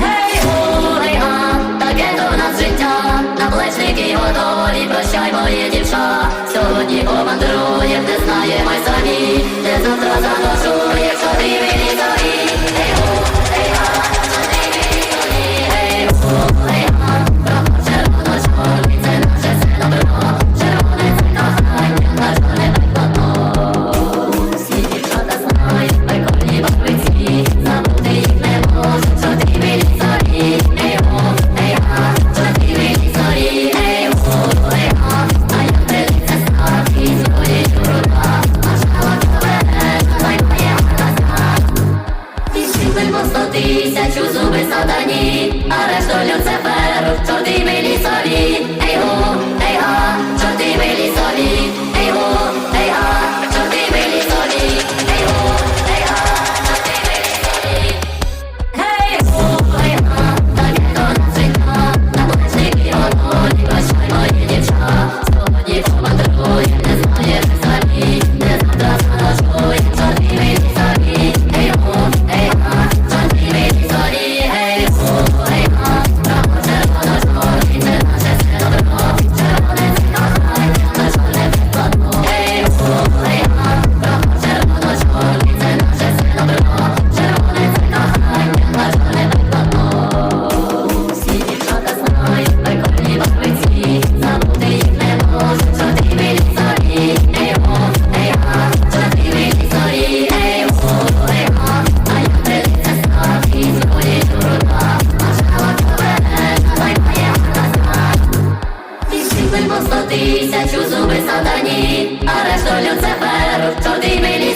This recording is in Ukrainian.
Гей, гулей, таке до нас життя, наплечники готові, прощай, моє дівча. Сьогодні помандруєм, не знає й самі, де завтра заношує, якщо ти сто тисячу у зуби сатані, решту люцеферу чорти мій. Любимо сто тисячу зуби сатані, а решту люциферу, чорти милі.